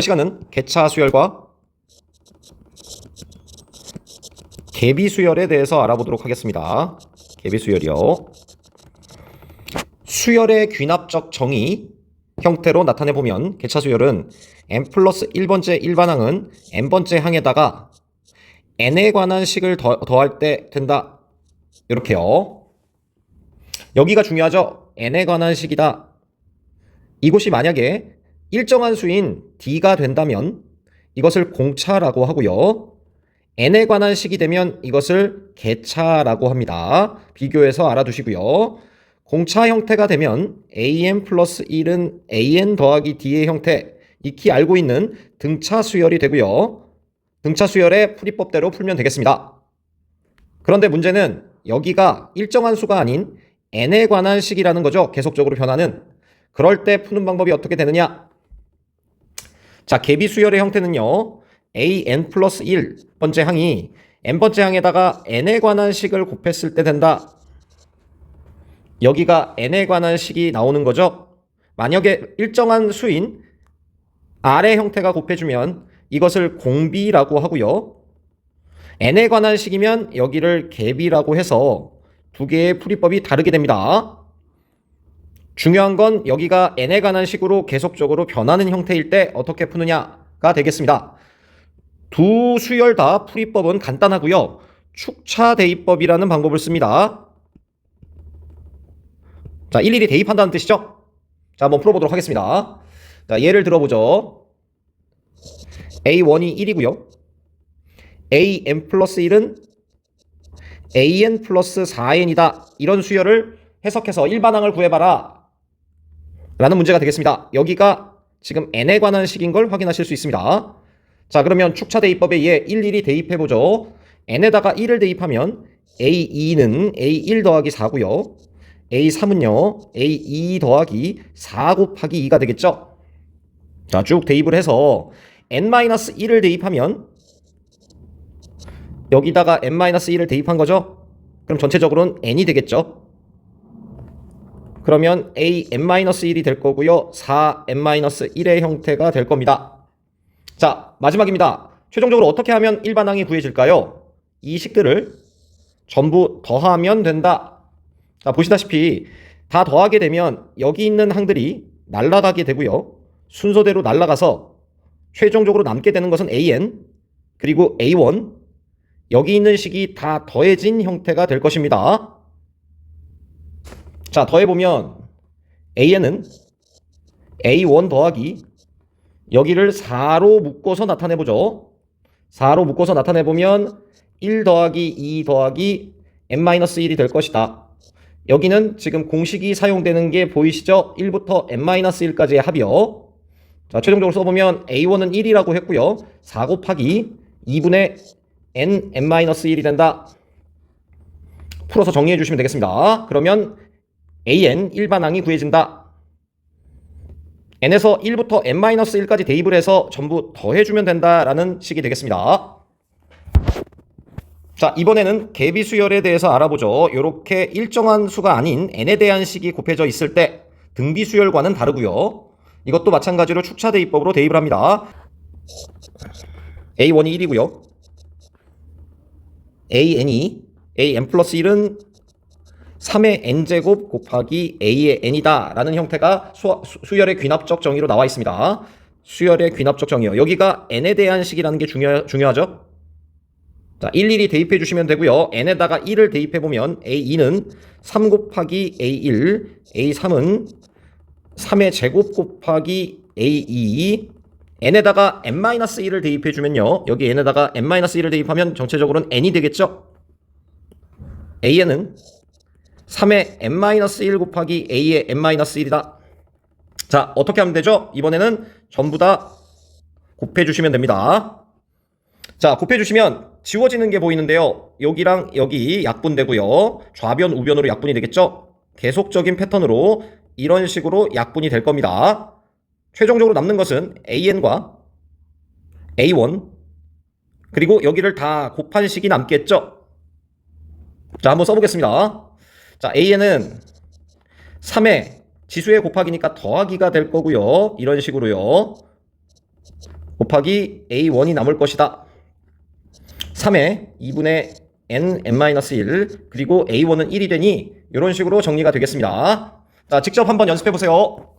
시간은 개차 수열과 개비 수열에 대해서 알아보도록 하겠습니다. 개비 수열이요. 수열의 귀납적 정의 형태로 나타내 보면 개차 수열은 n 플러스 1번째 일반항은 n번째 항에다가 n에 관한 식을 더, 더할 때 된다. 이렇게요. 여기가 중요하죠. n에 관한 식이다. 이곳이 만약에 일정한 수인 d가 된다면 이것을 공차라고 하고요. n에 관한 식이 되면 이것을 개차라고 합니다. 비교해서 알아두시고요. 공차 형태가 되면 an 플러스 1은 an 더하기 d의 형태 익히 알고 있는 등차 수열이 되고요. 등차 수열의 풀이법대로 풀면 되겠습니다. 그런데 문제는 여기가 일정한 수가 아닌 n에 관한 식이라는 거죠. 계속적으로 변하는. 그럴 때 푸는 방법이 어떻게 되느냐? 자, 개비 수열의 형태는요. an 플러스 1 번째 항이 n번째 항에다가 n에 관한 식을 곱했을 때 된다. 여기가 n에 관한 식이 나오는 거죠. 만약에 일정한 수인 r의 형태가 곱해주면 이것을 공비라고 하고요. n에 관한 식이면 여기를 개비라고 해서 두 개의 풀이법이 다르게 됩니다. 중요한 건 여기가 n에 관한 식으로 계속적으로 변하는 형태일 때 어떻게 푸느냐가 되겠습니다. 두 수열 다 풀이법은 간단하고요. 축차 대입법이라는 방법을 씁니다. 자, 일일이 대입한다는 뜻이죠? 자, 한번 풀어보도록 하겠습니다. 자, 예를 들어보죠. A1이 1이고요. AN 플러스 1은 AN 플러스 4N이다. 이런 수열을 해석해서 일반항을 구해봐라. 라는 문제가 되겠습니다. 여기가 지금 n에 관한 식인 걸 확인하실 수 있습니다. 자, 그러면 축차 대입법에 의해 일일이 대입해보죠. n에다가 1을 대입하면 a2는 a1 더하기 4고요. a3은요, a2 더하기 4 곱하기 2가 되겠죠? 자, 쭉 대입을 해서 n-1을 대입하면 여기다가 n-1을 대입한 거죠? 그럼 전체적으로는 n이 되겠죠? 그러면 a n-1이 될 거고요. 4 n-1의 형태가 될 겁니다. 자, 마지막입니다. 최종적으로 어떻게 하면 일반항이 구해질까요? 이 식들을 전부 더하면 된다. 자, 보시다시피 다 더하게 되면 여기 있는 항들이 날아가게 되고요. 순서대로 날아가서 최종적으로 남게 되는 것은 an 그리고 a1 여기 있는 식이 다 더해진 형태가 될 것입니다. 자, 더해보면 AN은 A1 더하기 여기를 4로 묶어서 나타내보죠. 4로 묶어서 나타내보면 1 더하기 2 더하기 n-1이 될 것이다. 여기는 지금 공식이 사용되는 게 보이시죠? 1부터 n-1까지의 합이요. 자, 최종적으로 써보면 A1은 1이라고 했고요. 4 곱하기 2분의 n, n-1이 된다. 풀어서 정리해 주시면 되겠습니다. 그러면 an 일반항이 구해진다. n에서 1부터 n-1까지 대입을 해서 전부 더해주면 된다라는 식이 되겠습니다. 자 이번에는 개비 수열에 대해서 알아보죠. 이렇게 일정한 수가 아닌 n에 대한 식이 곱해져 있을 때 등비 수열과는 다르고요. 이것도 마찬가지로 축차 대입법으로 대입을 합니다. a1이 1이고요. an이 an 플러스 1은 3의 n제곱 곱하기 a의 n이다 라는 형태가 수, 수열의 귀납적 정의로 나와 있습니다. 수열의 귀납적 정의요. 여기가 n에 대한 식이라는 게 중요, 중요하죠. 자, 일일이 대입해 주시면 되고요. n에다가 1을 대입해 보면 a2는 3 곱하기 a1, a3은 3의 제곱 곱하기 a2, n에다가 n-1을 대입해 주면요. 여기 n에다가 n-1을 대입하면 전체적으로는 n이 되겠죠. an은 3의 n-1 곱하기 a의 n-1이다. 자, 어떻게 하면 되죠? 이번에는 전부 다 곱해주시면 됩니다. 자, 곱해주시면 지워지는 게 보이는데요. 여기랑 여기 약분되고요. 좌변, 우변으로 약분이 되겠죠? 계속적인 패턴으로 이런 식으로 약분이 될 겁니다. 최종적으로 남는 것은 an과 a1 그리고 여기를 다 곱한 식이 남겠죠? 자, 한번 써보겠습니다. 자, AN은 3의 지수의 곱하기니까 더하기가 될 거고요. 이런 식으로요. 곱하기 A1이 남을 것이다. 3에 2분의 n, n-1 그리고 A1은 1이 되니 이런 식으로 정리가 되겠습니다. 자, 직접 한번 연습해 보세요.